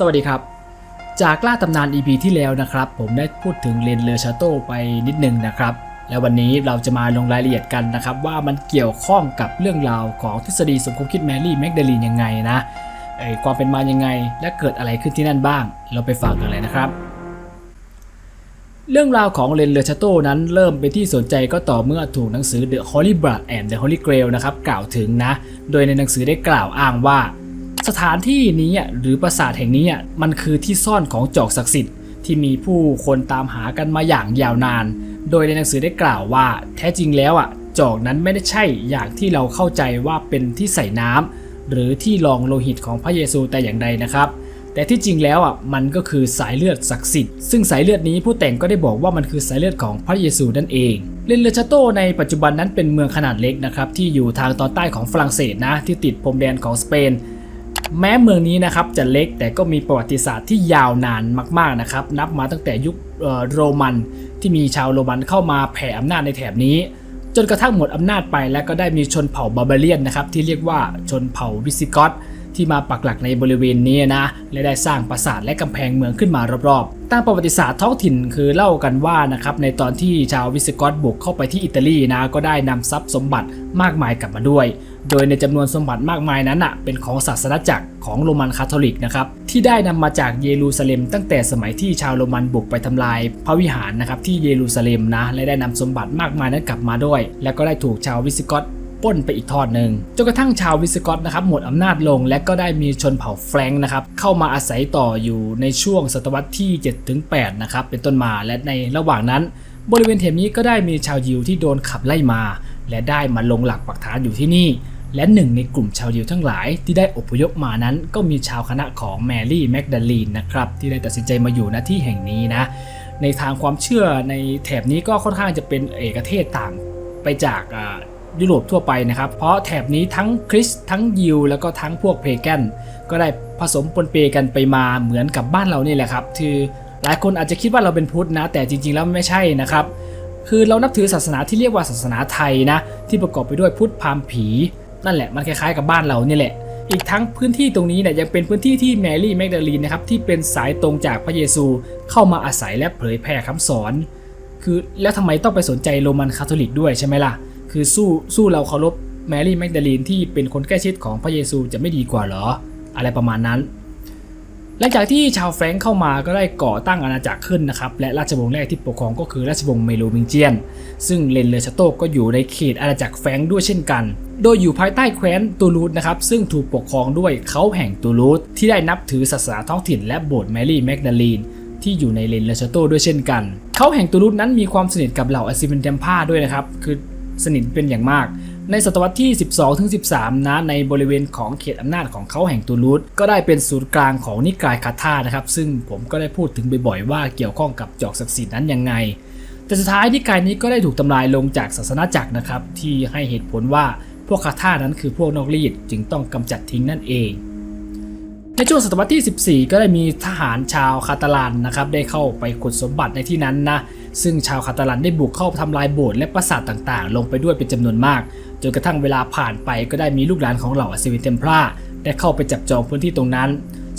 สวัสดีครับ จากล่าตำนาน EP ที่แล้วนะครับ ผมได้พูดถึงเลนเลอชาโตไปนิดนึงนะครับ แล้ววันนี้เราจะมาลงรายละเอียดกันนะครับ ว่ามันเกี่ยวข้องกับเรื่องราวของทฤษฎีสมคบคิดแมรี่แมกดาลีนยังไงนะความเป็นมายังไงและเกิดอะไรขึ้นที่นั่นบ้าง เราไปฟังกันเลยนะครับเรื่องราวของเลนเลอชาโตนั้นเริ่มเป็นที่สนใจก็ต่อเมื่อถูกหนังสือ The Holy Blood and the Holy Grail นะครับกล่าวถึงนะ โดยในหนังสือได้กล่าวอ้างว่า สถานที่นี้หรือปราสาทแห่งนี้มันคือที่ซ่อนของจอกศักดิ์สิทธิ์ที่มีผู้คนตามหากันมาอย่างยาวนาน โดยในหนังสือได้กล่าวว่า แท้จริงแล้วอะจอกนั้นไม่ได้ใช่อย่างที่เราเข้าใจว่าเป็นที่ใส่น้ำหรือที่รองโลหิตของพระเยซูแต่อย่างใดนะครับแต่ที่จริงแล้วอะมันก็คือสายเลือดศักดิ์สิทธิ์ซึ่งสายเลือดนี้ผู้แต่งก็ได้บอกว่ามันคือสายเลือดของพระเยซูนั่นเองเลนเลชาโตในปัจจุบันนั้นเป็นเมืองขนาดเล็กนะครับที่อยู่ทางตอนใต้ของฝรั่งเศสนะที่ติดพรมแดนของสเปน แม้เมืองนี้นะครับจะเล็กแต่ก็มีประวัติศาสตร์ที่ยาวนานมากๆนะครับ นับมาตั้งแต่ยุคโรมันที่มีชาวโรมันเข้ามาแผ่อำนาจในแถบนี้ จนกระทั่งหมดอำนาจไปและก็ได้มีชนเผ่าบาร์เบเรียนนะครับที่เรียกว่าชนเผ่าวิสิกอต ที่มาปักหลักในบริเวณนี้นะและได้สร้างปราสาทและกำแพงเมืองขึ้นมารอบๆตามประวัติศาสตร์ท้องถิ่นคือเล่ากันว่านะครับในตอนที่ชาววิสกอตบุกเข้าไปที่อิตาลีนะก็ได้นำทรัพย์สมบัติมากมายกลับมาด้วย โดยในจำนวนสมบัติมากมายนั้นอะเป็นของศาสนาจักรของโรมันคาทอลิกนะครับที่ได้นำมาจากเยรูซาเล็ม ตั้งแต่สมัยที่ชาวโรมันบุกไปทำลาย พระวิหารนะครับที่เยรูซาเล็มนะและได้นำสมบัติมากมายนั้นกลับมาด้วย แล้วก็ได้ถูกชาววิสกอต ป้นไปอีกทอดหนึ่งจนกระทั่งชาววิสกอตนะครับหมดอำนาจลง และก็ได้มีชนเผ่าแฟรงค์นะครับเข้ามาอาศัยต่ออยู่ในช่วงศตวรรษที่ 7-8 นะครับเป็นต้นมาและในระหว่างนั้น บริเวณแถบนี้ก็ได้มีชาวยิวที่โดนขับไล่มา และได้มาลงหลักปักฐานอยู่ที่นี่และหนึ่งในกลุ่มชาวยิวทั้งหลายที่ได้อพยพมานั้น ก็มีชาวคณะของแมรี่แมกดาลีนนะครับที่ได้ตัดสินใจมาอยู่ณที่แห่งนี้นะ ในทางความเชื่อในแถบนี้ก็ค่อนข้างจะเป็นเอกเทศต่างไปจาก ยุโรปทั่วไปนะครับ เพราะแถบนี้ทั้งคริสทั้งยิวแล้วก็ทั้งพวกเพแกนก็ได้ผสมปนเปกันไปมาเหมือนกับบ้านเรานี่แหละครับคือหลายคนอาจจะคิดว่าเราเป็นพุทธนะ แต่จริงๆแล้วไม่ใช่นะครับ คือเรานับถือศาสนาที่เรียกว่าศาสนาไทยนะ ที่ประกอบไปด้วยพุทธพราหมณ์ผี นั่นแหละมันคล้ายๆกับบ้านเรานี่แหละ อีกทั้งพื้นที่ตรงนี้เนี่ยยังเป็นพื้นที่ที่แมรี่แมกดาลีนนะครับที่เป็นสายตรงจากพระเยซูเข้ามาอาศัยและเผยแผ่คำสอน คือแล้วทำไมต้องไปสนใจโรมันคาทอลิกด้วยใช่ไหมล่ะ คือสู้สู้เราเคารพแมรี่แมกดาลีนที่เป็นคนใกล้ชิดของพระเยซูจะไม่ดีกว่าหรอ อะไรประมาณนั้น หลังจากที่ชาวแฟรงก์เข้ามาก็ได้ก่อตั้งอาณาจักรขึ้นนะครับ และราชวงศ์แรกที่ปกครองก็คือราชวงศ์เมโลมิงเจียน ซึ่งเลนเลอชโตก็อยู่ในเขตอาณาจักรแฟรงก์ด้วยเช่นกัน โดยอยู่ภายใต้แคว้นตูลูสนะครับซึ่งถูกปกครองด้วยเขาแห่งตูลูสที่ได้นับถือศาสนาท้องถิ่นและโบสถ์แมรี่แมกดาลีนที่อยู่ในเลนเลอชโตด้วยเช่นกัน เขาแห่งตูลูสนั้นมีความสนิทกับเหล่าอซิเวนเทมพาด้วยนะครับคือ สนิทเป็นอย่างมาก ในศตวรรษที่ 12ถึง13 นะในบริเวณของเขตอำนาจของเขาแห่งตูลูสก็ได้เป็นศูนย์กลางของนิกายคาธานะครับ ซึ่งผมก็ได้พูดถึงบ่อยๆว่าเกี่ยวข้องกับจอกศักดิ์สิทธิ์นั้นยังไง แต่สุดท้ายนิกายนี้ก็ได้ถูกทำลายลงจากศาสนาจักรนะครับที่ให้เหตุผลว่าพวกคาธานั้นคือพวกนอกรีดจึงต้องกำจัดทิ้งนั่นเองในช่วงศตวรรษที่ 14 ก็ได้มีทหารชาวคาตาลันนะครับได้เข้าไปขุดสมบัติในที่นั้นนะ ซึ่งชาวคาตาลันได้บุกเข้าทำลายโบสถ์และปราสาทต่างๆ ลงไปด้วยเป็นจำนวนมาก จนกระทั่งเวลาผ่านไปก็ได้มีลูกหลานของเหล่าอัศวินเทมพลาได้เข้าไปจับจองพื้นที่ตรงนั้น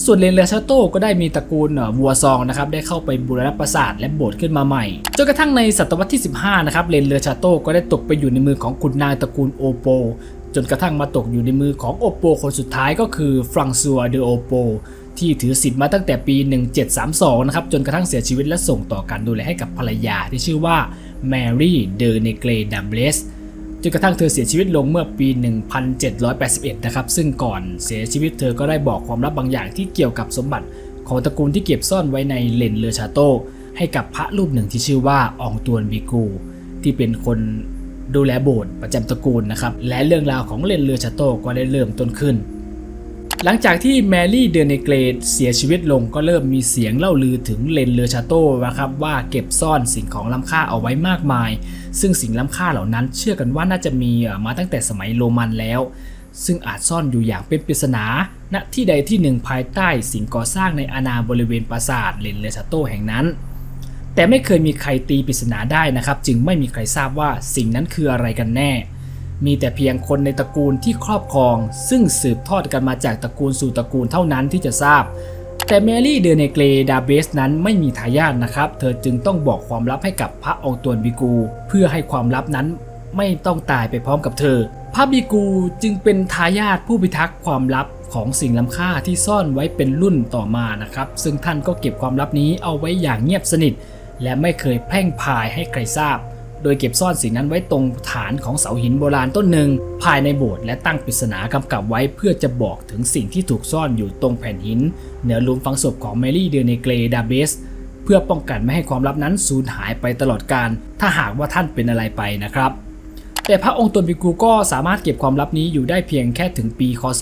ส่วนเลนเลชาโตก็ได้มีตระกูลอ่าวัวซองนะครับได้เข้าไปบูรณะปราสาทและโบสถ์ขึ้นมาใหม่ จนกระทั่งในศตวรรษที่ 15 นะครับเลนเลชาโตก็ได้ตกไปอยู่ในมือของขุนนางตระกูลโอโป จนกระทั่งมาตกอยู่ในมือของโอโปคนสุดท้ายก็คือฟรังซัวเดอโอโป ที่ถือสิทธิ์มาตั้งแต่ปี 1732 นะครับจนกระทั่งเสียชีวิตและส่งต่อการดูแลให้กับภรรยาที่ชื่อว่าแมรี่เดอเนเกรดัมเบลสจนกระทั่งเธอเสียชีวิตลงเมื่อปี 1781 นะครับซึ่งก่อนเสียชีวิตเธอก็ได้บอกความลับบางอย่างที่เกี่ยวกับสมบัติของตระกูลที่เก็บซ่อนไว้ในเลนเรือชาโต ให้กับพระรูปหนึ่งที่ชื่อว่าอองตวนบิกู ที่เป็นคนดูแลโบสถ์ประจำตระกูลนะครับและเรื่องราวของเลนเรือชาโตก็ได้เริ่มต้นขึ้น หลังจากที่แมรี่เดเนเกรดเสียชีวิตลงก็เริ่มมีเสียงเล่าลือถึงเลนเลอชาโตนะครับว่าเก็บซ่อนสิ่งของล้ำค่าเอาไว้มากมาย ซึ่งสิ่งล้ำค่าเหล่านั้น เชื่อกันว่าน่าจะมีมาตั้งแต่สมัยโรมันแล้ว ซึ่งอาจซ่อนอยู่อย่างเป็นปริศนา ณที่ใดที่หนึ่งภายใต้สิ่งก่อสร้างในอาณาบริเวณปราสาทเลนเลอชาโตแห่งนั้น แต่ไม่เคยมีใครตีปริศนาได้นะครับ จึงไม่มีใครทราบว่าสิ่งนั้นคืออะไรกันแน่ มีแต่เพียงคนในตระกูลที่ครอบครอง ซึ่งสืบทอดกันมาจากตระกูลสู่ตระกูลเท่านั้นที่จะทราบ แต่แมรี่เดอเนเกรดาเบสนั้นไม่มีทายาทนะครับ เธอจึงต้องบอกความลับให้กับพระองค์ตวนบิกู เพื่อให้ความลับนั้นไม่ต้องตายไปพร้อมกับเธอ พระบิกูจึงเป็นทายาทผู้พิทักษ์ความลับของสิ่งล้ำค่าที่ซ่อนไว้เป็นรุ่นต่อมานะครับ ซึ่งท่านก็เก็บความลับนี้เอาไว้อย่างเงียบสนิท และไม่เคยแพร่งพรายให้ใครทราบ โดยเก็บซ่อนสิ่งนั้นไว้ตรงฐานของเสาหินโบราณต้นหนึ่ง ภายในโบสถ์และตั้งปริศนากำกับไว้เพื่อจะบอกถึงสิ่งที่ถูกซ่อนอยู่ตรงแผ่นหิน เหนือหลุมฝังศพของเมลี่เดอเนเกรดาเบสเพื่อป้องกันไม่ให้ความลับนั้นสูญหายไปตลอดกาลถ้าหากว่าท่านเป็นอะไรไปนะครับ แต่พระองค์ตนบิกูก็สามารถเก็บความลับนี้อยู่ได้เพียงแค่ถึงปีคศ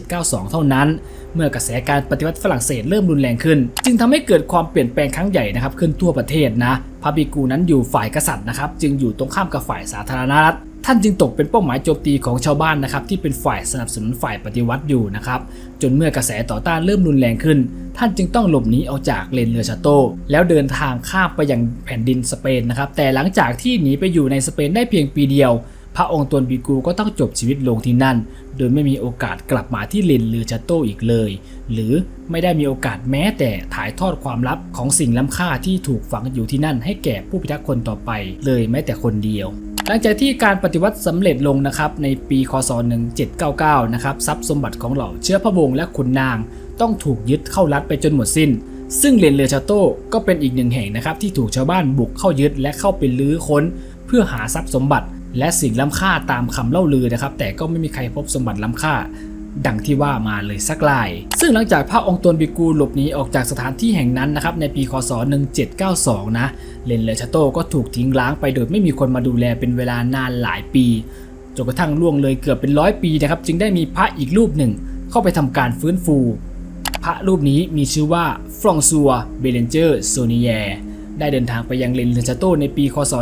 1792 เท่านั้น เมื่อกระแสการปฏิวัติฝรั่งเศสเริ่มรุนแรงขึ้น จึงทำให้เกิดความเปลี่ยนแปลงครั้งใหญ่นะครับขึ้นทั่วประเทศนะพระบิกูนั้นอยู่ฝ่ายกษัตริย์นะครับจึงอยู่ตรงข้ามกับฝ่ายสาธารณรัฐ ท่านจึงตกเป็นเป้าหมายโจมตีของชาวบ้านนะครับที่เป็นฝ่ายสนับสนุนฝ่ายปฏิวัติอยู่นะครับจนเมื่อกระแสต่อต้านเริ่มรุนแรงขึ้น ท่านจึงต้องหลบหนีออกจากเลนเรือชาโต แล้วเดินทางข้ามไปยังแผ่นดินสเปนนะครับแต่หลังจากที่หนีไปอยู่ในสเปนได้เพียงปีเดียว พระองค์ตนบิกูก็ต้องจบชีวิตลงที่นั่น โดยไม่มีโอกาสกลับมาที่เลนเรือชาโตอีกเลย หรือไม่ได้มีโอกาสแม้แต่ถ่ายทอดความลับของสิ่งล้ำค่าที่ถูกฝังอยู่ที่นั่น ให้แก่ผู้พิทักษ์คนต่อไปเลยแม้แต่คนเดียว หลังจากที่การปฏิวัติสำเร็จลงนะครับในปีคศ 1799 นะครับทรัพย์สมบัติของเหล่าเชื้อพระวงศ์และขุนนาง ต้องถูกยึดเข้ารัดไปจนหมดสิ้น ซึ่งเลนเรือชาโต้ก็เป็นอีกหนึ่งแห่งนะครับที่ถูกชาวบ้านบุกเข้ายึดและเข้าไปลื้อค้น เพื่อหาทรัพย์สมบัติ และสิ่งล้ำค่าตามคำเล่าลือนะครับแต่ก็ไม่มีใครพบสมบัติล้ำค่าดังที่ว่ามาเลยสักลาย ซึ่งหลังจากพระองค์ตนบิกูหลบหนีออกจากสถานที่แห่งนั้นนะครับในปีคศ 1792 นะ เลนเลอชาโต้ก็ถูกทิ้งร้างไปโดยไม่มีคนมาดูแลเป็นเวลานานหลายปีจนกระทั่งล่วงเลยเกือบเป็นร้อยปีนะครับ จึงได้มีพระอีกรูปหนึ่ง เข้าไปทำการฟื้นฟู พระรูปนี้มีชื่อว่าฟรองซัวเบเลนเจอร์โซนีแยได้เดินทางไปยังเลนเลอชาโต้ในปีคศ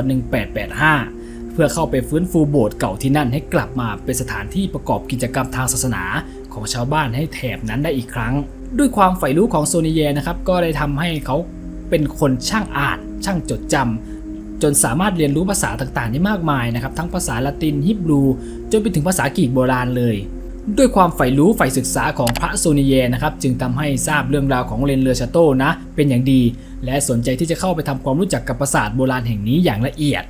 1885 เพื่อเข้าไปฟื้นฟูโบสถ์เก่าที่นั่นให้กลับมาเป็นสถานที่ประกอบกิจกรรมทางศาสนาของชาวบ้านให้แถบนั้นได้อีกครั้ง ด้วยความใฝ่รู้ของโซนีแยนะครับก็ได้ทำให้เขา เป็นคนช่างอ่าน ช่างจดจำจนสามารถเรียนรู้ภาษาต่างๆ ได้มากมายนะครับ ทั้งภาษาละตินฮิบรู จนไปถึงภาษากรีกโบราณเลย ด้วยความใฝ่รู้ใฝ่ศึกษาของพระโซนีเยนะครับ จึงทำให้ทราบเรื่องราวของเลนเรือชาโต้นะ เป็นอย่างดี และสนใจที่จะเข้าไปทำความรู้จักกับปราสาทโบราณแห่งนี้อย่างละเอียด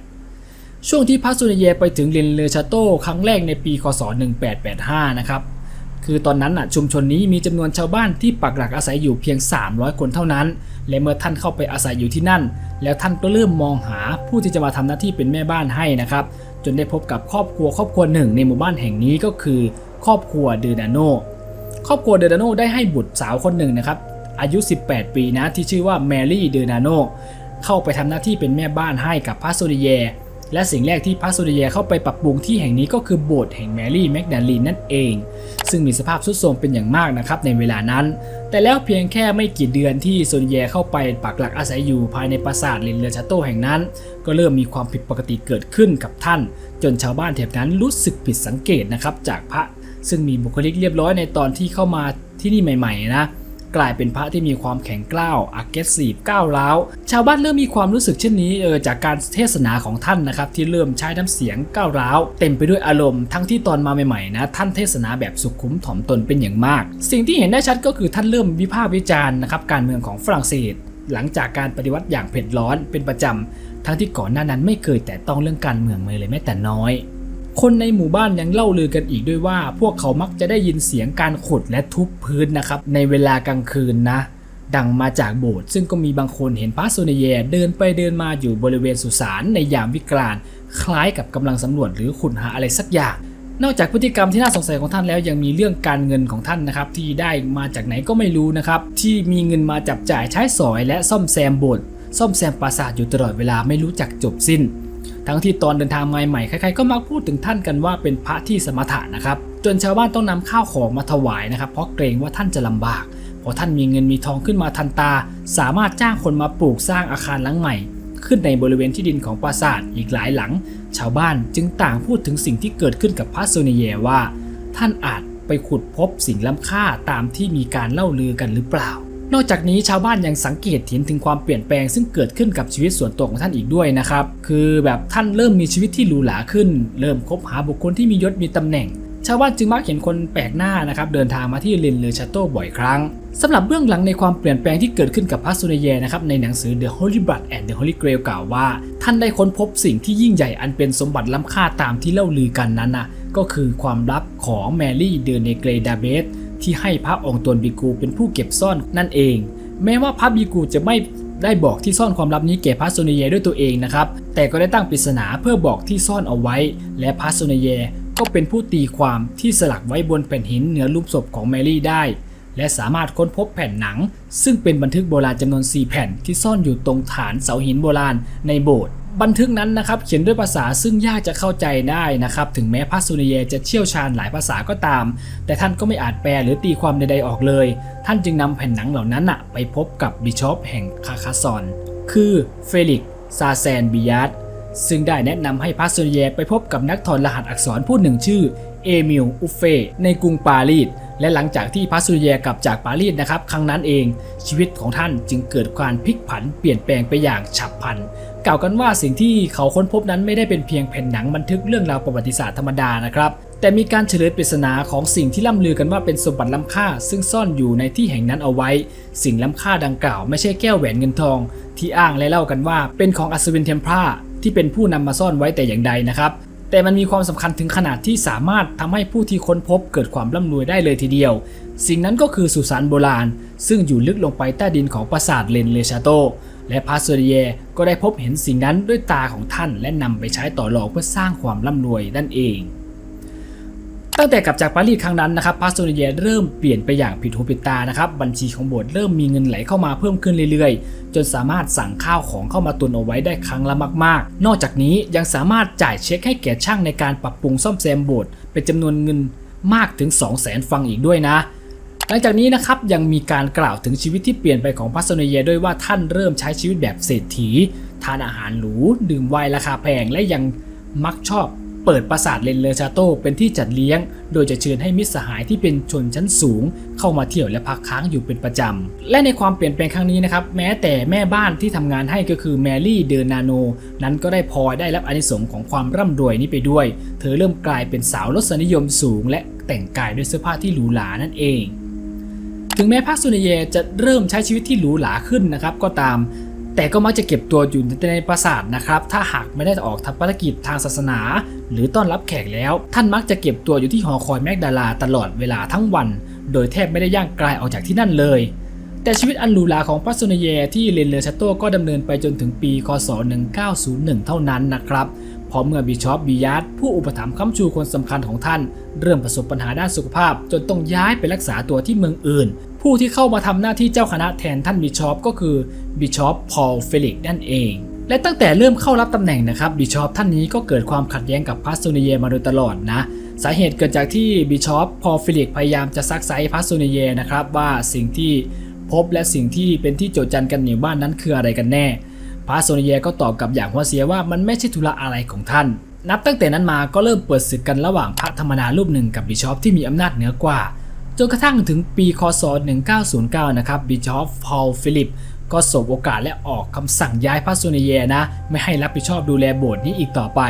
ช่วงที่พระสุนเยไปถึงเลนเรือชาโต้ครั้งแรกในปี คศ 1885 นะครับ คือตอนนั้นน่ะชุมชนนี้มีจำนวนชาวบ้านที่ปักหลักอาศัยอยู่เพียง 300 คนเท่านั้น และเมื่อท่านเข้าไปอาศัยอยู่ที่นั่น แล้วท่านก็เริ่มมองหาผู้ที่จะมาทำหน้าที่เป็นแม่บ้านให้นะครับ จนได้พบกับครอบครัวครอบครัวหนึ่ง ในหมู่บ้านแห่งนี้ก็คือ ครอบครัวเดอนาโนครอบครัวเดอนาโนได้ให้บุตรสาวคนหนึ่งนะครับอายุ 18 ปีนะที่ชื่อว่าแมรี่เดอนาโนเข้าไปทำหน้าที่เป็นแม่บ้านให้กับพระโซดิเย และสิ่งแรกที่พระโซดิเยเข้าไปปรับปรุงที่แห่งนี้ก็คือโบสถ์แห่งแมรี่แมกดาลีนนั่นเอง ซึ่งมีสภาพทรุดโทรมเป็นอย่างมากนะครับในเวลานั้น แต่แล้วเพียงแค่ไม่กี่เดือนที่โซดิเยเข้าไปปักหลักอาศัยอยู่ภายในปราสาทเลนเรือชาโตแห่งนั้น ก็เริ่มมีความผิดปกติเกิดขึ้นกับท่าน จนชาวบ้านแถบนั้นรู้สึกผิดสังเกตนะครับจากพระ ซึ่งมีบุคลิกเรียบร้อยในตอนที่เข้ามาที่นี่ใหม่ ๆ นะ กลายเป็นพระที่มีความแข็งกร้าว aggressive ก้าวร้าว ชาวบ้านเริ่มมีความรู้สึกเช่นนี้เออจากการเทศนาของท่านนะครับที่เริ่มใช้น้ำเสียงก้าวร้าว เต็มไปด้วยอารมณ์ทั้งที่ตอนมาใหม่ๆนะท่านเทศนาแบบสุขุมถ่อมตนเป็นอย่างมาก สิ่งที่เห็นได้ชัดก็คือท่านเริ่มวิพากษ์วิจารณ์นะครับการเมืองของฝรั่งเศส หลังจากการปฏิวัติอย่างเผ็ดร้อนเป็นประจำทั้งที่ก่อนหน้านั้นไม่เคยแต่ต้องเรื่องการเมืองเลยแม้แต่น้อย คนในหมู่บ้านยังเล่าลือกันอีกด้วยว่า พวกเขามักจะได้ยินเสียงการขุดและทุบพื้นนะครับ ในเวลากลางคืนนะ ดังมาจากโบสถ์ซึ่งก็มีบางคนเห็นพระโซเนเยเดินไปเดินมาอยู่บริเวณสุสานในยามวิกาลคล้ายกับกำลังสำรวจหรือขุดหาอะไรสักอย่าง นอกจากพฤติกรรมที่น่าสงสัยของท่านแล้วยังมีเรื่องการเงินของท่านนะครับ ที่ได้มาจากไหนก็ไม่รู้นะครับ ที่มีเงินมาจับจ่ายใช้สอย และซ่อมแซมโบสถ์ซ่อมแซมปราสาทอยู่ตลอดเวลาไม่รู้จักจบสิ้น ทั้งที่ตอนเดินทางมาใหม่ใครๆก็มักพูดถึงท่านกันว่าเป็นพระที่สมถะนะครับจนชาวบ้านต้องนำข้าวของมาถวายนะครับ เพราะเกรงว่าท่านจะลำบากพอท่านมีเงินมีทองขึ้นมาทันตา สามารถจ้างคนมาปลูกสร้างอาคารหลังใหม่ ขึ้นในบริเวณที่ดินของปราสาทอีกหลายหลัง ชาวบ้านจึงต่างพูดถึงสิ่งที่เกิดขึ้นกับพระโซเนเยว่า ท่านอาจไปขุดพบสิ่งล้ำค่าตามที่มีการเล่าลือกันหรือเปล่า นอกจากนี้ชาวบ้านยังสังเกตเห็นถึงความเปลี่ยนแปลงซึ่งเกิดขึ้นกับชีวิตส่วนตัวของท่านอีกด้วยนะครับ คือแบบท่านเริ่มมีชีวิตที่หรูหราขึ้น เริ่มคบหาบุคคลที่มียศมีตำแหน่ง ชาวบ้านจึงมักเห็นคนแปลกหน้านะครับเดินทางมาที่ลินเลอชาโต้บ่อยครั้งสำหรับเบื้องหลังในความเปลี่ยนแปลงที่เกิดขึ้นกับพระสุนเยนะครับในหนังสือ The Holy Blood and the Holy Grail กล่าวว่า ท่านได้ค้นพบสิ่งที่ยิ่งใหญ่อันเป็นสมบัติล้ำค่าตามที่เล่าลือกันนั้นนะก็คือความลับของแมรี่เดอเนเกรดาเบส ที่ให้พระองค์ตนบิกูเป็นผู้เก็บซ่อนนั่นเอง แม้ว่าพระบิกูจะไม่ได้บอกที่ซ่อนความลับนี้แก่พระโซเนเยด้วยตัวเองนะครับ แต่ก็ได้ตั้งปริศนาเพื่อบอกที่ซ่อนเอาไว้ และพระโซเนเยก็เป็นผู้ตีความที่สลักไว้บนแผ่นหินเหนือรูปศพของแมรี่ได้ และสามารถค้นพบแผ่นหนัง ซึ่งเป็นบันทึกโบราณจำนวน 4 แผ่นที่ซ่อนอยู่ตรงฐานเสาหินโบราณในโบสถ์ บันทึกนั้นนะครับเขียนด้วยภาษาซึ่งยากจะเข้าใจได้นะครับถึงแม้พระสุนเยจะเชี่ยวชาญหลายภาษาก็ตาม แต่ท่านก็ไม่อาจแปลหรือตีความใดๆออกเลย ท่านจึงนำแผ่นหนังเหล่านั้นอะไปพบกับบิชอปแห่งคาคาซอน คือเฟลิกซ์ซาแซนบิยัตซึ่งได้แนะนำให้พระสุนเยไปพบกับนักถอดรหัสอักษรผู้หนึ่งชื่อเอมิลอุเฟในกรุงปารีสและหลังจากที่พระสุริเยกลับจากปารีสนะครับ ครั้งนั้นเองชีวิตของท่านจึงเกิดการพลิกผันเปลี่ยนแปลงไปอย่างฉับพลัน กล่าวกันว่าสิ่งที่เขาค้นพบนั้นไม่ได้เป็นเพียงแผ่นหนังบันทึกเรื่องราวประวัติศาสตร์ธรรมดานะครับ แต่มีการเฉลยปริศนาของสิ่งที่ล่ำลือกันว่าเป็นสมบัติล้ำค่า ซึ่งซ่อนอยู่ในที่แห่งนั้นเอาไว้ สิ่งล้ำค่าดังกล่าวไม่ใช่แก้วแหวนเงินทอง ที่อ้างและเล่ากันว่า เป็นของอัศวินเทมพลาที่เป็นผู้นำมาซ่อนไว้แต่อย่างใดนะครับแต่มันมีความสำคัญถึงขนาดที่สามารถทำให้ผู้ที่ค้นพบเกิดความร่ำรวยได้เลยทีเดียว สิ่งนั้นก็คือสุสานโบราณ ซึ่งอยู่ลึกลงไปใต้ดินของปราสาทเลนเลชาโต และพาเซเรียก็ได้พบเห็นสิ่งนั้นด้วยตาของท่านและนำไปใช้ต่อรองเพื่อสร้างความร่ำรวยนั่นเอง ตั้งแต่กลับจากปารีสครั้งนั้นนะครับพาสโซเนียเริ่มเปลี่ยนไปอย่างผิดหูผิดตานะครับบัญชีของโบสถ์เริ่มมีเงินไหลเข้ามาเพิ่มขึ้นเรื่อยๆ จนสามารถสั่งข้าวของเข้ามาตุนเอาไว้ได้ครั้งละมาก ๆ นอกจากนี้ยังสามารถจ่ายเช็คให้แก่ช่างในการปรับปรุงซ่อมแซมโบสถ์เป็นจำนวนเงินมากถึง 2 0 0แสนฟังอีกด้วยนะ หลังจากนี้นะครับยังมีการกล่าวถึงชีวิตที่เปลี่ยนไปของพาสโซเนียด้วยว่าท่านเริ่มใช้ชีวิตแบบเศรษฐี ทานอาหารหรู ดื่มไวน์ราคาแพง และยังมักชอบเปิดปราสาทเลนเลอชาโตเป็นที่จัดเลี้ยง โดยจะเชิญให้มิตรสหายที่เป็นชนชั้นสูง เข้ามาเที่ยวและพักค้างอยู่เป็นประจำ และในความเปลี่ยนแปลงครั้งนี้นะครับ แม้แต่แม่บ้านที่ทำงานให้ก็คือแมรี่เดอนาโน นั้นก็ได้พลอยได้รับอานิสงส์ของความร่ำรวยนี้ไปด้วย เธอเริ่มกลายเป็นสาวรสนิยมสูง และแต่งกายด้วยเสื้อผ้าที่หรูหรานั่นเอง ถึงแม้พระสุนเยจะเริ่มใช้ชีวิตที่หรูหราขึ้นนะครับก็ตาม แต่ก็มักจะเก็บตัวอยู่ในปราสาทนะครับ ถ้าหากไม่ได้ออกทำภารกิจทางศาสนา หรือต้อนรับแขกแล้ว ท่านมักจะเก็บตัวอยู่ที่หอคอยแมกดาลาตลอดเวลาทั้งวัน โดยแทบไม่ได้ย่างกลายออกจากที่นั่นเลย แต่ชีวิตอันหรูหราของพระสุนเยที่เลนเลอชาโตก็ดำเนินไปจนถึงปี คศ 1901 เท่านั้นนะครับ พราะเมื่อบิชอปบิยัตผู้อุปถัมภ์ค้ำชูคนสำคัญของท่าน เริ่มประสบปัญหาด้านสุขภาพ จนต้องย้ายไปรักษาตัวที่เมืองอื่น ผู้ที่เข้ามาทำหน้าที่เจ้าคณะแทนท่านบิชอปก็คือบิชอปพอลเฟลิกนั่นเองและตั้งแต่เริ่มเข้ารับตำแหน่งนะครับบิชอปท่านนี้ก็เกิดความขัดแย้งกับพาสโซเนียมาโดยตลอดนะ สาเหตุเกิดจากที่บิชอปพอลเฟลิกพยายามจะซักไซพาสโซเนียนะครับว่าสิ่งที่พบและสิ่งที่เป็นที่โจทจันกันในบ้านนั้นคืออะไรกันแน่ พระโซเนียก็ตอบกับอย่างหัวเสียว่ามันไม่ใช่ธุระอะไรของท่าน นับตั้งแต่นั้นมาก็เริ่มเปิดศึกกันระหว่างพระธรรมดารูปหนึ่งกับบิชอปที่มีอำนาจเหนือกว่า จนกระทั่งถึงปีคศ 1909 นะครับบิชอปพอลฟิลิปก็สบโอกาสและออกคำสั่งย้ายพระโซเนียนะ ไม่ให้รับผิดชอบดูแลโบสถ์นี้อีกต่อไป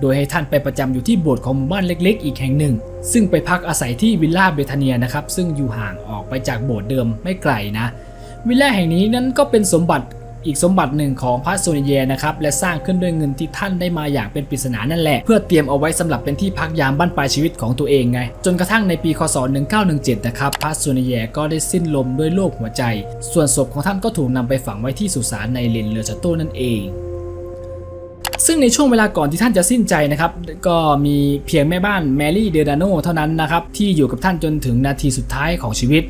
โดยให้ท่านไปประจำอยู่ที่โบสถ์ของหมู่บ้านเล็ก ๆ อีกแห่งหนึ่ง ซึ่งไปพักอาศัยที่วิลล่าเบธาเนียนะครับซึ่งอยู่ห่างออกไปจากโบสถ์เดิมไม่ไกลนะ วิลล่าแห่งนี้นั้นก็เป็นสมบัติ อีกสมบัติหนึ่งของพระโซเนเยนะครับและสร้างขึ้นด้วยเงินที่ท่านได้มาอย่างเป็นปริศนานั่นแหละ เพื่อเตรียมเอาไว้สำหรับเป็นที่พักยามบั้นปลายชีวิตของตัวเองไง จนกระทั่งในปีคศ 1917 นะครับพระโซเนเยก็ได้สิ้นลมด้วยโรคหัวใจ ส่วนศพของท่านก็ถูกนำไปฝังไว้ที่สุสานในเลนเลอชาโตนั่นเองซึ่งในช่วงเวลาก่อนที่ท่านจะสิ้นใจนะครับ ก็มีเพียงแม่บ้านแมรี่เดอดาโนเท่านั้นนะครับ ที่อยู่กับท่านจนถึงนาทีสุดท้ายของชีวิต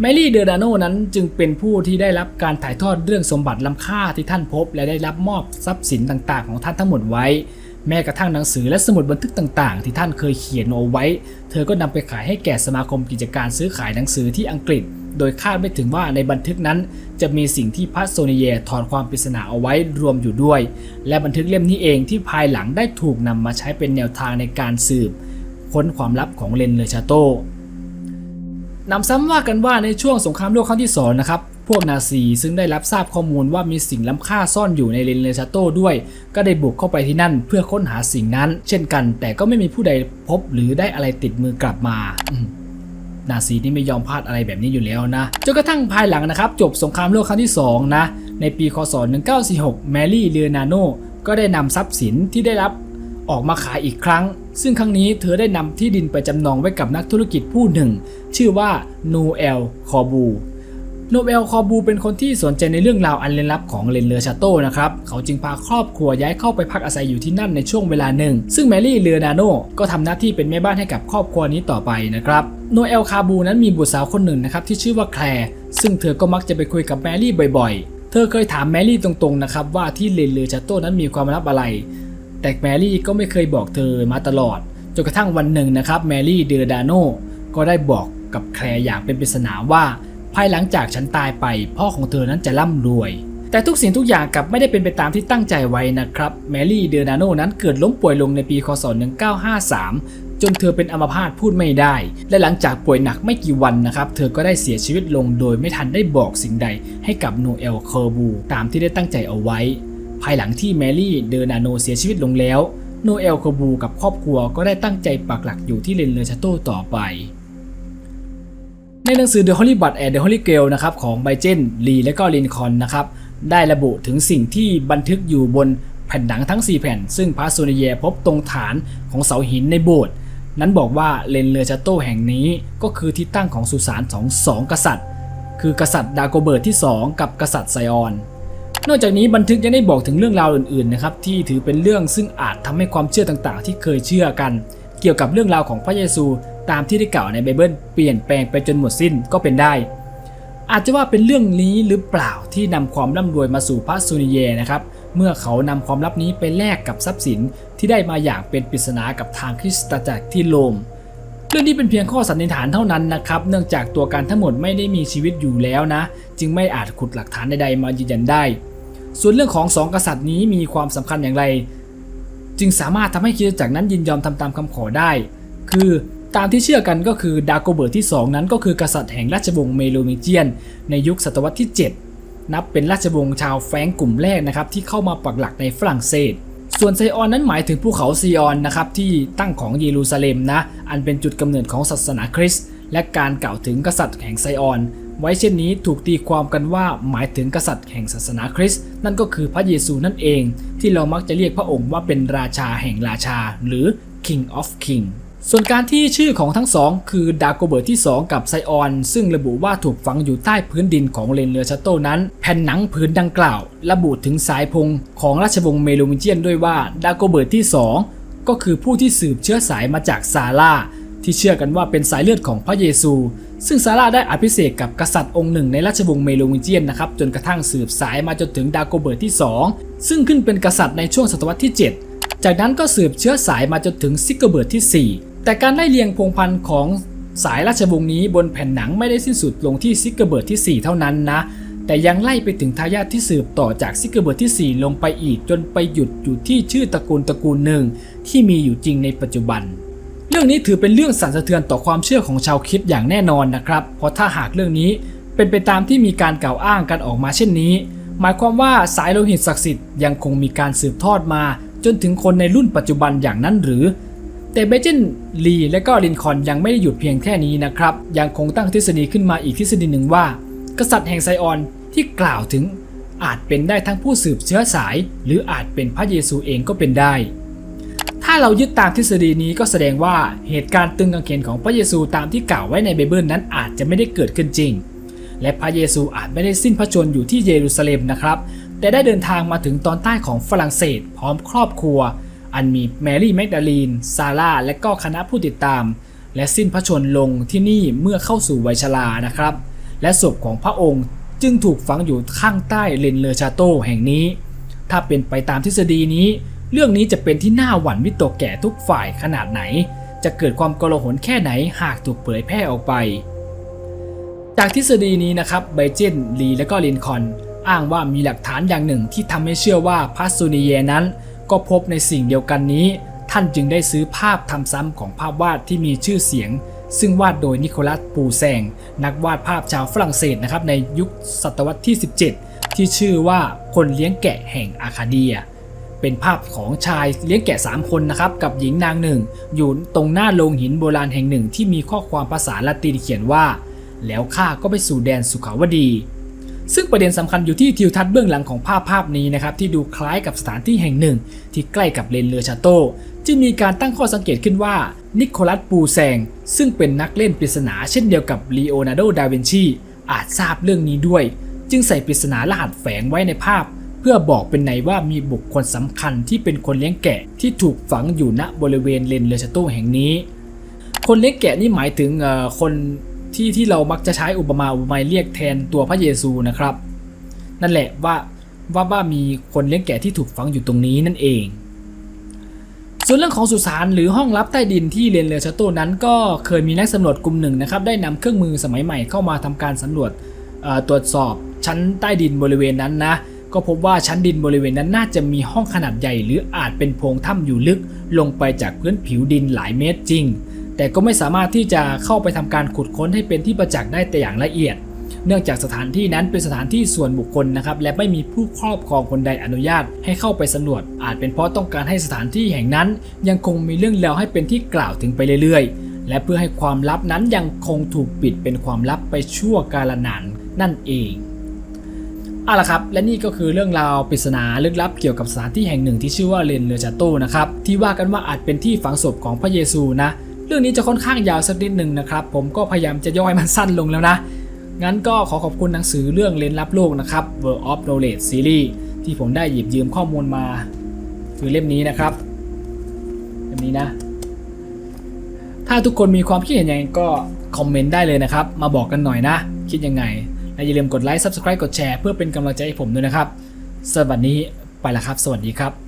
แมรี่เดอร์ดาโนนั้นจึงเป็นผู้ที่ได้รับการถ่ายทอดเรื่องสมบัติล้ำค่าที่ท่านพบ และได้รับมอบทรัพย์สินต่างๆ ของท่านทั้งหมดไว้ แม้กระทั่งหนังสือและสมุดบันทึกต่างๆ ที่ท่านเคยเขียนเอาไว้ เธอก็นำไปขายให้แก่สมาคมกิจการซื้อขายหนังสือที่อังกฤษ โดยคาดไม่ถึงว่าในบันทึกนั้น จะมีสิ่งที่พระโซเนียถอนความปริศนาเอาไว้รวมอยู่ด้วย และบันทึกเล่มนี้เองที่ภายหลังได้ถูกนำมาใช้เป็นแนวทางในการสืบ ค้นความลับของเลนเลชาโต นำซ้ำว่ากันว่าในช่วงสงครามโลกครั้งที่สองนะครับพวกนาซีซึ่งได้รับทราบข้อมูลว่ามีสิ่งล้ำค่าซ่อนอยู่ในเลนเลชาโต้ด้วย ก็ได้บุกเข้าไปที่นั่นเพื่อค้นหาสิ่งนั้น เช่นกัน แต่ก็ไม่มีผู้ใดพบหรือได้อะไรติดมือกลับมานาซีนี่ไม่ยอมพลาดอะไรแบบนี้อยู่แล้วนะจนกระทั่งภายหลังนะครับ จบสงครามโลกครั้งที่สองนะ ในปีคศ 1946 แมรี่เลียนาโนก็ได้นำทรัพย์สินที่ได้รับออกมาขายอีกครั้ง ซึ่งครั้งนี้เธอได้นำที่ดินไปจำนองไว้กับนักธุรกิจผู้หนึ่ง ชื่อว่านูเอลคอบูโนเอลคอบูเป็นคนที่สนใจในเรื่องราวอันลึกลับของเลนเลอชาโต้นะครับ เขาจึงพาครอบครัวย้ายเข้าไปพักอาศัยอยู่ที่นั่นในช่วงเวลาหนึ่ง ซึ่งแมรี่เลือนาโนก็ทำหน้าที่เป็นแม่บ้านให้กับครอบครัวนี้ต่อไปนะครับ โนเอลคาบูนั้นมีบุตรสาวคนหนึ่งนะครับที่ชื่อว่าแคลร์ซึ่งเธอก็มักจะไปคุยกับแมรี่บ่อยๆ เธอเคยถามแมรี่ตรงๆนะครับว่าที่เลนเลอชาโต้นั้นมีความลับอะไร แต่แมรี่ก็ไม่เคยบอกเธอมาตลอด จนกระทั่งวันหนึ่งนะครับแมรี่เดอดาโนก็ได้บอก กับแคลร์อย่างเป็นปริศนาว่า ภายหลังจากฉันตายไป พ่อของเธอนั้นจะร่ำรวย แต่ทุกสิ่งทุกอย่างกลับไม่ได้เป็นไปตามที่ตั้งใจไว้นะครับ แมรี่เดอดาโนนั้นเกิดล้มป่วยลงในปีคศ 1953 จนเธอเป็นอัมพาตพูดไม่ได้ และหลังจากป่วยหนักไม่กี่วันนะครับ เธอก็ได้เสียชีวิตลงโดยไม่ทันได้บอกสิ่งใด ให้กับโนเอลเคอร์บูตามที่ได้ตั้งใจเอาไว้ ภายหลังที่แมรี่เดอร์นาโนเสียชีวิตลงแล้วโนเอลเคอร์บูกับครอบครัวก็ได้ตั้งใจปักหลักอยู่ที่เลนเลอชาโต้ต่อไป ในหนังสือ The Holy Blood and the Holy Grail นะครับของไบเจนลีและก็ลินคอนนะครับได้ระบุถึงสิ่งที่บันทึกอยู่บนแผ่นหนังทั้ง 4 แผ่น ซึ่งพระโซเนเยพบตรงฐานของเสาหินในโบสถ์นั้นบอกว่าเลนเลอชาโตแห่งนี้ก็คือที่ตั้งของสุสานของสองกษัตริย์ คือกษัตริย์ดาโกเบิร์ตที่ 2 กับกษัตริย์ไซออน นอกจากนี้บันทึกยังได้บอกถึงเรื่องราวอื่นๆนะครับที่ถือเป็นเรื่องซึ่งอาจทำให้ความเชื่อต่างๆ ที่เคยเชื่อกัน เกี่ยวกับเรื่องราวของพระเยซู ตามที่ได้กล่าวในไบเบิลเปลี่ยนแปลงไปจนหมดสิ้นก็เป็นได้ อาจจะว่าเป็นเรื่องนี้หรือเปล่าที่นำความร่ำรวยมาสู่พระซูนิเยนะครับเมื่อเขานำความลับนี้ไปแลกกับทรัพย์สินที่ได้มาอย่างเป็นปริศนากับทางคริสตจักรที่โรมเรื่องนี้เป็นเพียงข้อสันนิษฐานเท่านั้นนะครับ เนื่องจากตัวการทั้งหมดไม่ได้มีชีวิตอยู่แล้วนะ จึงไม่อาจขุดหลักฐานใดๆมายืนยันได้ ส่วนเรื่องของสองกษัตริย์นี้มีความสำคัญอย่างไร จึงสามารถทำให้คริสตจักรนั้นยินยอมทำตามคำขอได้ คือ ตามที่เชื่อกันก็คือดาโกเบิร์ตที่ 2 นั้นก็คือกษัตริย์แห่งราชวงศ์เมโลมิเจียน ในยุคศตวรรษที่ 7 นับเป็นราชวงศ์ชาวแฟงกลุ่มแรกนะครับที่เข้ามาปักหลักในฝรั่งเศส ส่วนไซออนนั้นหมายถึงภูเขาซีออนนะครับที่ตั้งของเยรูซาเล็มนะอันเป็นจุดกำเนิดของศาสนาคริสต์และการกล่าวถึงกษัตริย์แห่งไซออน ไว้เช่นนี้ถูกตีความกันว่าหมายถึงกษัตริย์แห่งศาสนาคริสต์นั่นก็คือพระเยซูนั่นเอง ที่เรามักจะเรียกพระองค์ว่าเป็นราชาแห่งราชา หรือ King of King ส่วนการที่ชื่อของทั้งสองคือดาโกเบิร์ตที่ 2 กับไซออน ซึ่งระบุว่าถูกฝังอยู่ใต้พื้นดินของเลนเรือชาโต้นั้น แผ่นหนังผืนดังกล่าว ระบุถึงสายพงของราชวงศ์เมโลมิเจียนด้วยว่าดาโกเบิร์ตที่ 2 ก็คือผู้ที่สืบเชื้อสายมาจากซาร่าที่เชื่อกันว่าเป็นสายเลือดของพระเยซู ซึ่งซาร่าได้อภิเษกกับกษัตริย์องค์หนึ่งในราชวงศ์เมโลมิเจียนนะครับจนกระทั่งสืบสายมาจนถึงดาโกเบิร์ตที่ 2 ซึ่งขึ้นเป็นกษัตริย์ในช่วงศตวรรษที่ 7 จากนั้นก็สืบเชื้อสายมาจนถึงซิกเกอร์เบิร์ตที่ 4 แต่การไล่เลียงพงพันธุ์ของสายราชวงศ์นี้บนแผ่นหนังไม่ได้สิ้นสุดลงที่ซิกเกอร์เบิร์ตที่ 4 เท่านั้นนะ แต่ยังไล่ไปถึงทายาทที่สืบต่อจากซิกเกอร์เบิร์ตที่ 4 ลงไปอีกจนไปหยุดอยู่ที่ชื่อตระกูลตระกูลหนึ่งที่มีอยู่จริงในปัจจุบัน เรื่องนี้ถือเป็นเรื่องสั่นสะเทือนต่อความเชื่อของชาวคริดอย่างแน่นอนนะครับ เพราะถ้าหากเรื่องนี้เป็นไปตามที่มีการกล่าวอ้างกันออกมาเช่นนี้ หมายความว่าสายโลหิตศักดิ์สิทธิ์ยังคงมีการสืบทอดมา จนถึงคนในรุ่นปัจจุบันอย่างนั้นหรือ แต่เบเจนลีและก็ลินคอนยังไม่ได้หยุดเพียงแค่นี้นะครับ ยังคงตั้งทฤษฎีขึ้นมาอีกทฤษฎีหนึ่งว่า กษัตริย์แห่งไซออนที่กล่าวถึงอาจเป็นได้ทั้งผู้สืบเชื้อสาย หรืออาจเป็นพระเยซูเองก็เป็นได้ ถ้าเรายึดตามทฤษฎีนี้ก็แสดงว่าเหตุการณ์ตึงกางเขนของพระเยซูตามที่กล่าวไว้ในไบเบิลนั้นอาจจะไม่ได้เกิดขึ้นจริง และพระเยซูอาจไม่ได้สิ้นพระชนม์อยู่ที่เยรูซาเล็มนะครับ แต่ได้เดินทางมาถึงตอนใต้ของฝรั่งเศส พร้อมครอบครัว อันมีแมรี่แมกดาลีน ซาร่า และก็คณะผู้ติดตาม และสิ้นพระชนลงที่นี่เมื่อเข้าสู่วัยชรานะครับ และศพของพระองค์จึงถูกฝังอยู่ข้างใต้เลนเลอชาโตแห่งนี้ ถ้าเป็นไปตามทฤษฎีนี้ เรื่องนี้จะเป็นที่น่าหวั่นวิตกแก่ทุกฝ่ายขนาดไหน จะเกิดความโกลาหลแค่ไหนหากถูกเผยแพร่ออกไป จากทฤษฎีนี้นะครับไบเจนลีและก็ลินคอนอ้างว่ามีหลักฐานอย่างหนึ่งที่ทำให้เชื่อว่าพระซูนิเยนั้น ก็พบในสิ่งเดียวกันนี้ ท่านจึงได้ซื้อภาพทำซ้ำของภาพวาดที่มีชื่อเสียง ซึ่งวาดโดยนิโคลัสปูแซงนักวาดภาพชาวฝรั่งเศสนะครับในยุคศตวรรษที่ 17 ที่ชื่อว่าคนเลี้ยงแกะแห่งอาคาเดีย เป็นภาพของชายเลี้ยงแกะ 3 คนนะครับกับหญิงนางหนึ่ง อยู่ตรงหน้าโรงหินโบราณแห่งหนึ่งที่มีข้อความภาษาละตินเขียนว่า แล้วข้าก็ไปสู่แดนสุขาวดี ซึ่งประเด็นสำคัญอยู่ที่ทิวทัศน์เบื้องหลังของภาพภาพนี้นะครับที่ดูคล้ายกับสถานที่แห่งหนึ่ง ที่ใกล้กับเลนเรือชาโต จึงมีการตั้งข้อสังเกตขึ้นว่านิโคลัสปูแซงซึ่งเป็นนักเล่นปริศนาเช่นเดียวกับลีโอนาร์โด ดาวินชี อาจทราบเรื่องนี้ด้วย จึงใส่ปริศนารหัสแฝงไว้ในภาพ เพื่อบอกเป็นในว่ามีบุคคลสำคัญที่เป็นคนเลี้ยงแกะที่ถูกฝังอยู่ณบริเวณเลนเรือชาโตแห่งนี้ คนเลี้ยงแกะนี่หมายถึงคน ที่ที่เรามักจะใช้อุปมาอุปไมยเรียกแทนตัวพระเยซูนะครับ นั่นแหละว่าว่าว่ามีคนเลี้ยงแกะที่ถูกฝังอยู่ตรงนี้นั่นเอง ส่วนเรื่องของสุสานหรือห้องลับใต้ดินที่เรียนเรือชาโต้นั้น ก็เคยมีนักสำรวจกลุ่มหนึ่งนะครับ ได้นำเครื่องมือสมัยใหม่เข้ามาทำการสำรวจตรวจสอบชั้นใต้ดินบริเวณนั้นนะก็พบว่าชั้นดินบริเวณนั้นน่าจะมีห้องขนาดใหญ่ หรืออาจเป็นโพรงถ้ำอยู่ลึกลงไปจากพื้นผิวดินหลายเมตรจริง แต่ก็ไม่สามารถที่จะเข้าไปทำการขุดค้นให้เป็นที่ประจักษ์ได้แต่อย่างละเอียด เนื่องจากสถานที่นั้นเป็นสถานที่ส่วนบุคคลนะครับ และไม่มีผู้ครอบครองคนใดอนุญาตให้เข้าไปสำรวจ อาจเป็นเพราะต้องการให้สถานที่แห่งนั้น ยังคงมีเรื่องราให้เป็นที่กล่าวถึงไปเรื่อยๆ และเพื่อให้ความลับนั้นยังคงถูกปิดเป็นความลับไปชั่วกาลนานนั่นเองเอาละครับ และนี่ก็คือเรื่องราวปริศนาลึกลับเกี่ยวกับสถานที่แห่งหนึ่งที่ชื่อว่าเลนเรือชาโต้นะครับ ที่ว่ากันว่าอาจเป็นที่ฝังศพของพระเยซูนะ เรื่องนี้จะค่อนข้างยาวสักนิดหนึ่งนะครับ ผมก็พยายามจะย่อให้มันสั้นลงแล้วนะ งั้นก็ขอขอบคุณหนังสือเรื่องเลนลับโลกนะครับ World of Knowledge Series ที่ผมได้หยิบยืมข้อมูลมา คือเล่มนี้นะครับเล่มนี้นะ ถ้าทุกคนมีความคิดเห็นยังไงก็คอมเมนต์ได้เลยนะครับ มาบอกกันหน่อยนะ คิดยังไง และอย่าลืมกดไลค์ Subscribe กดแชร์เพื่อเป็นกำลังใจให้ผมด้วยนะครับ สวันนี้ไปละครับ สวัสดีครับ